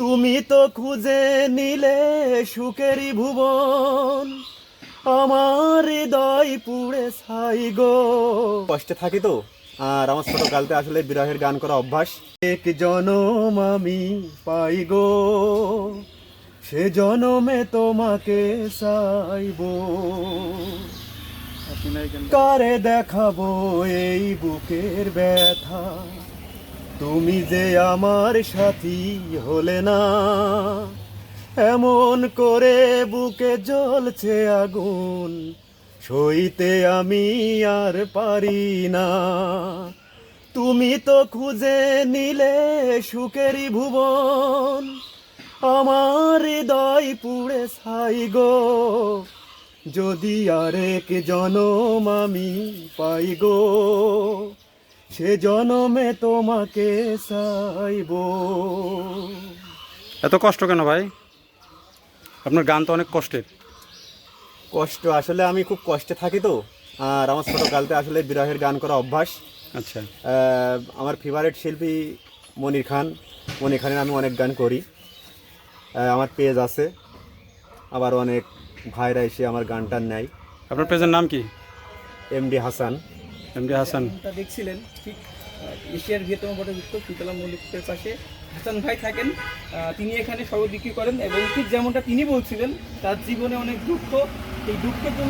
তুমি তো খুঁজে নিলে সুখেরই ভুবন। আমার হৃদয় পুড়ে ছাই গো। কষ্টে থাকি তো আর আমার ছোট কালতে আসলে বিরহের গান করা অভ্যাস। এক জনম আমি পাই গো সে জনমে তোমাকে চাইব। কারে দেখাবো এই বুকের ব্যথা? তুমি যে আমার সাথী হলে না, এমন করে বুকে জ্বলছে আগুন, সইতে আমি আর পারি না। তুমি তো খুঁজে নিলে সুখেরই ভুবন, আমার হৃদয় পুড়ে ছাই গো। যদি আরেক জনম আমি পাই গো সে জনমে তোমাকে চাইব। এত কষ্ট কেন ভাই? আপনার গান তো অনেক কষ্টের। কষ্ট আসলে আমি খুব কষ্টে থাকি তো। আর আমার ছোট কালতে আসলে বিরহের গান করা অভ্যাস। আচ্ছা। আমার ফেভারিট শিল্পী মনির খান। মনির খানের আমি অনেক গান করি। আমার পেজ আছে। আবার অনেক ভাইরা এসে আমার গানটা নেয়। আপনার পেজের নাম কি? MD Hasan MD Hasan. দেখছিলেন, ঠিক এশিয়ার বৃহত্তম বটযুক্ত শীতলা মল্লিকের পাশে। হাসান ভাই থাকেন তিনি এখানে সর্বদিকি করেন এবং ঠিক যেমনটা তিনি বলছিলেন, তার জীবনে অনেক দুঃখ। এই দুঃখের জন্য